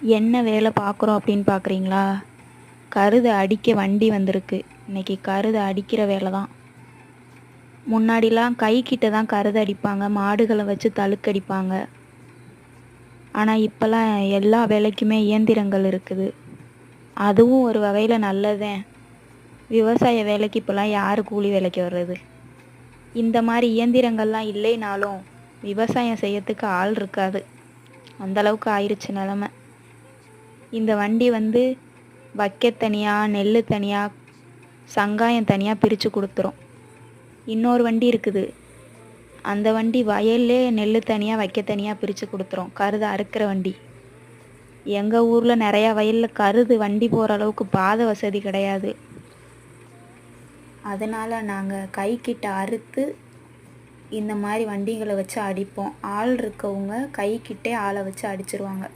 என்ன வேலை பார்க்குறோம் அப்படின்னு பார்க்குறீங்களா? கருதை அடிக்க வண்டி வந்திருக்கு. இன்னைக்கு கருதை அடிக்கிற வேலை தான். முன்னாடிலாம் கை கிட்ட தான் கருது அடிப்பாங்க. மாடுகளை வச்சு தழுக்கடிப்பாங்க ஆனால் இப்போல்லாம் எல்லா வேலைக்குமே இயந்திரங்கள் இருக்குது. அதுவும் ஒரு வகையில் நல்லதே விவசாய வேலைக்கு இப்போல்லாம் யார் கூலி வேலைக்கு வர்றது? இந்த மாதிரி இயந்திரங்கள்லாம் இல்லைனாலும் விவசாயம் செய்யறதுக்கு ஆள் இருக்காது. அந்தளவுக்கு ஆயிடுச்சு நிலமை. இந்த வண்டி வந்து வைக்க தனியாக நெல் தனியாக சங்காயம் தனியாக பிரித்து கொடுத்துரும். இன்னொரு வண்டி இருக்குது. அந்த வண்டி வயல்லே நெல் தனியாக வைக்க தனியாக பிரித்து கொடுத்துரும். கருது அறுக்கிற வண்டி. எங்கள் ஊரில் நிறையா வயலில் கருது வண்டி போகிற அளவுக்கு பாதை வசதி கிடையாது. அதனால் நாங்கள் கைக்கிட்ட அறுத்து இந்த மாதிரி வண்டிகளை வச்சு அடிப்போம். ஆள் இருக்கவங்க கைக்கிட்டே ஆளை வச்சு அடிச்சிருவாங்க.